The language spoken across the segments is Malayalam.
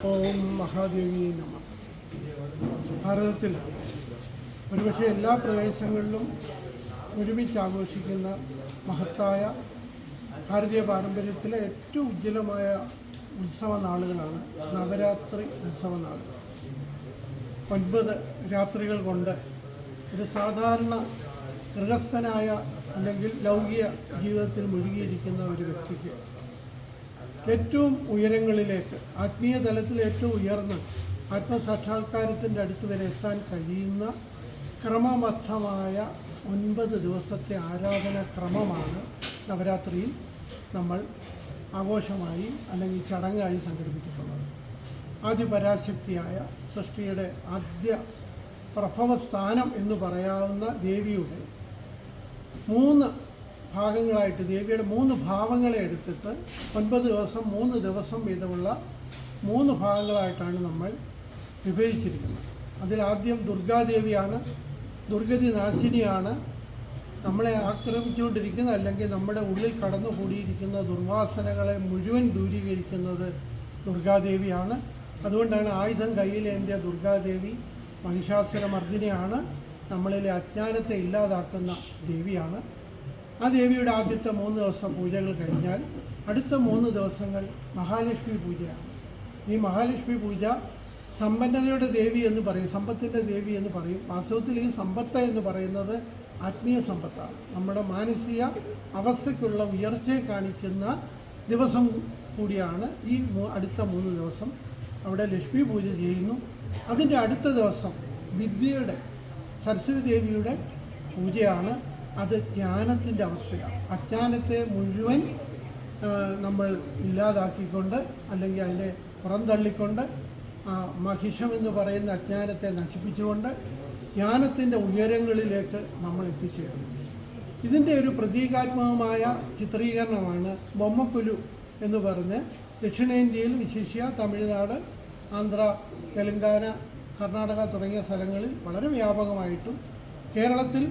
ഓം മഹാദേവി നമ. ഭാരതത്തിൽ ഒരുപക്ഷെ എല്ലാ പ്രദേശങ്ങളിലും ഒരുമിച്ച് ആഘോഷിക്കുന്ന മഹത്തായ ഭാരതീയ പാരമ്പര്യത്തിലെ ഏറ്റവും ഉജ്ജ്വലമായ ഉത്സവ നാളുകളാണ് നവരാത്രി ഉത്സവ നാളുകൾ ഒൻപത് രാത്രികൾ കൊണ്ട് ഒരു സാധാരണ ഗൃഹസ്ഥനായ അല്ലെങ്കിൽ ലൗകിക ജീവിതത്തിൽ മുഴുകിയിരിക്കുന്ന ഒരു വ്യക്തിക്ക് ഏറ്റവും ഉയരങ്ങളിലേക്ക് ആത്മീയ തലത്തിൽ ഏറ്റവും ഉയർന്ന് ആത്മസാക്ഷാത്കാരത്തിന്റെ അടുത്ത് വരെ എത്താൻ കഴിയുന്ന ക്രമബദ്ധമായ ഒൻപത് ദിവസത്തെ ആരാധന ക്രമമാണ് നവരാത്രിയിൽ നമ്മൾ ആഘോഷമായി അല്ലെങ്കിൽ ചടങ്ങായി സംഘടിപ്പിച്ചിട്ടുള്ളത്. ആദ്യ പരാശക്തിയായ സൃഷ്ടിയുടെ ആദ്യ പ്രഭവസ്ഥാനം എന്ന് പറയാവുന്ന ദേവിയുടെ മൂന്ന് ഭാഗങ്ങളായിട്ട് ദേവിയുടെ മൂന്ന് ഭാവങ്ങളെ എടുത്തിട്ട് ഒൻപത് ദിവസം മൂന്ന് ദിവസം വീതമുള്ള മൂന്ന് ഭാഗങ്ങളായിട്ടാണ് നമ്മൾ വിഭജിച്ചിരിക്കുന്നത്. അതിലാദ്യം ദുർഗാദേവിയാണ് ദുർഗതി നാശിനിയാണ്. നമ്മളെ ആക്രമിച്ചുകൊണ്ടിരിക്കുന്ന അല്ലെങ്കിൽ നമ്മുടെ ഉള്ളിൽ കടന്നുകൂടിയിരിക്കുന്ന ദുർവാസനകളെ മുഴുവൻ ദൂരീകരിക്കുന്നത് ദുർഗാദേവിയാണ്. അതുകൊണ്ടാണ് ആയുധം കയ്യിലേന്തിയ ദുർഗാദേവി മഹിഷാസുരമർദ്ദിനിയാണ് നമ്മളിലെ അജ്ഞാനത്തെ ഇല്ലാതാക്കുന്ന ദേവിയാണ്. ആ ദേവിയുടെ ആദ്യത്തെ മൂന്ന് ദിവസം പൂജകൾ കഴിഞ്ഞാൽ അടുത്ത മൂന്ന് ദിവസങ്ങൾ മഹാലക്ഷ്മി പൂജയാണ്. ഈ മഹാലക്ഷ്മി പൂജ സമ്പന്നതയുടെ ദേവി എന്ന് പറയും സമ്പത്തിന്റെ ദേവി എന്ന് പറയും. വാസ്തവത്തിൽ ഈ സമ്പത്ത് എന്ന് പറയുന്നത് ആത്മീയ സമ്പത്താണ്. നമ്മുടെ മാനസിക അവസ്ഥയ്ക്കുള്ള ഉയർച്ചയെ കാണിക്കുന്ന ദിവസം കൂടിയാണ് ഈ അടുത്ത മൂന്ന് ദിവസം. അവിടെ ലക്ഷ്മി പൂജ ചെയ്യുന്നു. അതിന്റെ അടുത്ത ദിവസം വിദ്യയുടെ സരസ്വതി ദേവിയുടെ പൂജയാണ്. അത് ജ്ഞാനത്തിന്റെ അവസ്ഥയാണ്. അജ്ഞാനത്തെ മുഴുവൻ നമ്മൾ ഇല്ലാതാക്കിക്കൊണ്ട് അല്ലെങ്കിൽ അതിനെ പുറന്തള്ളിക്കൊണ്ട് ആ, മഹിഷം പറയുന്ന അജ്ഞാനത്തെ നശിപ്പിച്ചുകൊണ്ട് ജ്ഞാനത്തിന്റെ ഉയരങ്ങളിലേക്ക് നമ്മൾ എത്തിച്ചേരുന്നു. ഇതിന്റെ ഒരു പ്രതീകാത്മകമായ ചിത്രീകരണമാണ് ബൊമ്മക്കുലു എന്ന് പറഞ്ഞ് ദക്ഷിണേന്ത്യയിൽ വിശേഷ്യ തമിഴ്നാട് ആന്ധ്ര തെലങ്കാന കർണാടക തുടങ്ങിയ സ്ഥലങ്ങളിൽ വളരെ വ്യാപകമായിട്ടും കേരളത്തിൽ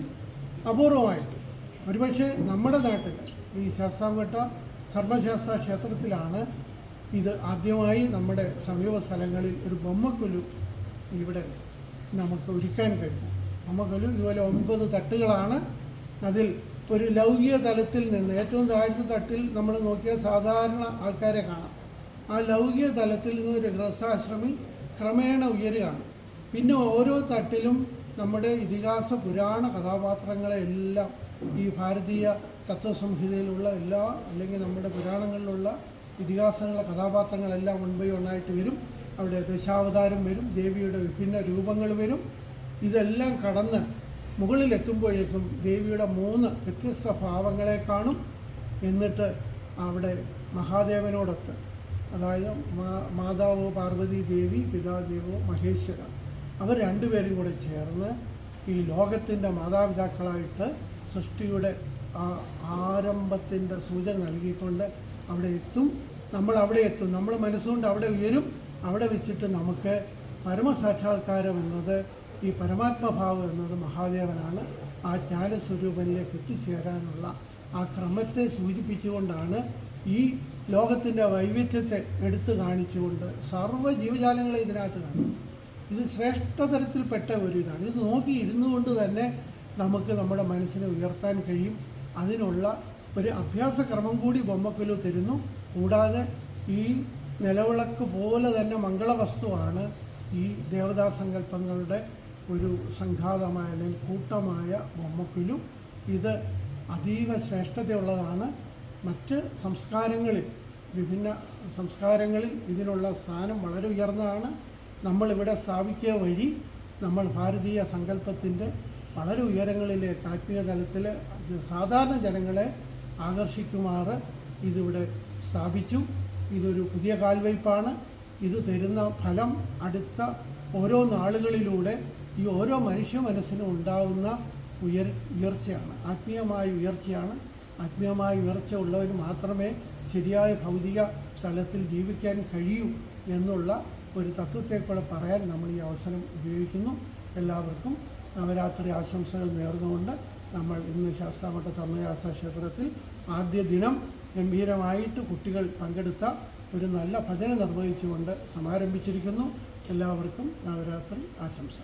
അപൂർവമായിട്ടും. ഒരുപക്ഷെ നമ്മുടെ നാട്ടിൽ ഈ ശാസ്താംകോട്ട ധർമ്മശാസ്ത്ര ക്ഷേത്രത്തിലാണ് ഇത് ആദ്യമായി നമ്മുടെ സമീപ സ്ഥലങ്ങളിൽ ഒരു ബൊമ്മക്കുലു ഇവിടെ നമുക്ക് ഒരുക്കാൻ കഴിയും ബൊമ്മക്കുലു ഇതുപോലെ ഒമ്പത് തട്ടുകളാണ്. അതിൽ ഒരു ലൗകിക തലത്തിൽ നിന്ന് ഏറ്റവും താഴ്ത്ത തട്ടിൽ നമ്മൾ നോക്കിയാൽ സാധാരണ ആൾക്കാരെ കാണാം. ആ ലൗകിക തലത്തിൽ നിന്ന് ഒരു ഗൃഹസ്ഥാശ്രമി ക്രമേണ ഉയരുകയാണ്. പിന്നെ ഓരോ തട്ടിലും നമ്മുടെ ഇതിഹാസ പുരാണ കഥാപാത്രങ്ങളെല്ലാം ഈ ഭാരതീയ തത്വസംഹിതയിലുള്ള എല്ലാ അല്ലെങ്കിൽ നമ്മുടെ പുരാണങ്ങളിലുള്ള ഇതിഹാസങ്ങളെ കഥാപാത്രങ്ങളെല്ലാം മുൻപേ ഒന്നായിട്ട് വരും. അവിടെ ദശാവതാരം വരും ദേവിയുടെ വിഭിന്ന രൂപങ്ങൾ വരും. ഇതെല്ലാം കടന്ന് മുകളിലെത്തുമ്പോഴേക്കും ദേവിയുടെ മൂന്ന് വ്യത്യസ്ത ഭാവങ്ങളെ കാണും. എന്നിട്ട് അവിടെ മഹാദേവനോടൊത്ത് അതായത് മാതാവ് പാർവതി ദേവി പിതാദേവോ മഹേശ്വര അവർ രണ്ടുപേരും കൂടെ ചേർന്ന് ഈ ലോകത്തിന്റെ മാതാപിതാക്കളായിട്ട് സൃഷ്ടിയുടെ ആരംഭത്തിന്റെ സൂചന നൽകിക്കൊണ്ട് അവിടെ എത്തും. നമ്മൾ അവിടെ എത്തും. നമ്മൾ മനസ്സുകൊണ്ട് അവിടെ ഉയരും. അവിടെ വെച്ചിട്ട് നമുക്ക് പരമസാക്ഷാത്കാരം എന്നത് ഈ പരമാത്മഭാവം എന്നത് മഹാദേവനാണ് ആ ജ്ഞാനസ്വരൂപനിലേക്ക് എത്തിച്ചേരാനുള്ള ആ ക്രമത്തെ സൂചിപ്പിച്ചുകൊണ്ടാണ് ഈ ലോകത്തിന്റെ വൈവിധ്യത്തെ എടുത്തു കാണിച്ചുകൊണ്ട് സർവ ജീവജാലങ്ങളെ ഇതിനകത്ത് കാണും ഇത് ശ്രേഷ്ഠതരത്തിൽപ്പെട്ട ഒരു ഇതാണ് ഇത് നോക്കി ഇരുന്നു കൊണ്ട് തന്നെ നമുക്ക് നമ്മുടെ മനസ്സിനെ ഉയർത്താൻ കഴിയും. അതിനുള്ള ഒരു അഭ്യാസക്രമം കൂടി ബൊമ്മക്കുലു തരുന്നു. കൂടാതെ ഈ നിലവിളക്ക് പോലെ തന്നെ മംഗളവസ്തുവാണ് ഈ ദേവതാസങ്കല്പങ്ങളുടെ ഒരു സംഘാതമായ അല്ലെങ്കിൽ കൂട്ടമായ ബൊമ്മക്കുലു. ഇത് അതീവ ശ്രേഷ്ഠതയുള്ളതാണ്. മറ്റ് സംസ്കാരങ്ങളിൽ വിഭിന്ന സംസ്കാരങ്ങളിൽ ഇതിനുള്ള സ്ഥാനം വളരെ ഉയർന്നതാണ്. നമ്മളിവിടെ സ്ഥാപിക്കുക വഴി നമ്മൾ ഭാരതീയ സങ്കല്പത്തിന്റെ വളരെ ഉയരങ്ങളിലേക്ക് ആത്മീയ തലത്തിൽ സാധാരണ ജനങ്ങളെ ആകർഷിക്കുമാറ് ഇതിവിടെ സ്ഥാപിച്ചു. ഇതൊരു പുതിയ കാൽവയ്പ്പാണ് ഇത് തരുന്ന ഫലം അടുത്ത ഓരോ നാളുകളിലൂടെ ഈ ഓരോ മനുഷ്യ മനസ്സിനും ഉണ്ടാവുന്ന ഉയർ ഉയർച്ചയാണ്. ആത്മീയമായ ഉയർച്ചയാണ്. ആത്മീയമായ ഉയർച്ച ഉള്ളവർ മാത്രമേ ശരിയായ ഭൗതിക തലത്തിൽ ജീവിക്കാൻ കഴിയൂ എന്നുള്ള ഒരു തത്വത്തെ കൂടെ പറയാൻ നമ്മൾ ഈ അവസരം ഉപയോഗിക്കുന്നു. എല്ലാവർക്കും നവരാത്രി ആശംസകൾ നേർന്നുകൊണ്ട് നമ്മൾ ഇന്ന് ശാസ്താമഠ തമ്മയാസ ക്ഷേത്രത്തിൽ ആദ്യ ദിനം ഗംഭീരമായിട്ട് കുട്ടികൾ പങ്കെടുത്ത ഒരു നല്ല ഭജന നിർവഹിച്ചുകൊണ്ട് സമാരംഭിച്ചിരിക്കുന്നു. എല്ലാവർക്കും നവരാത്രി ആശംസ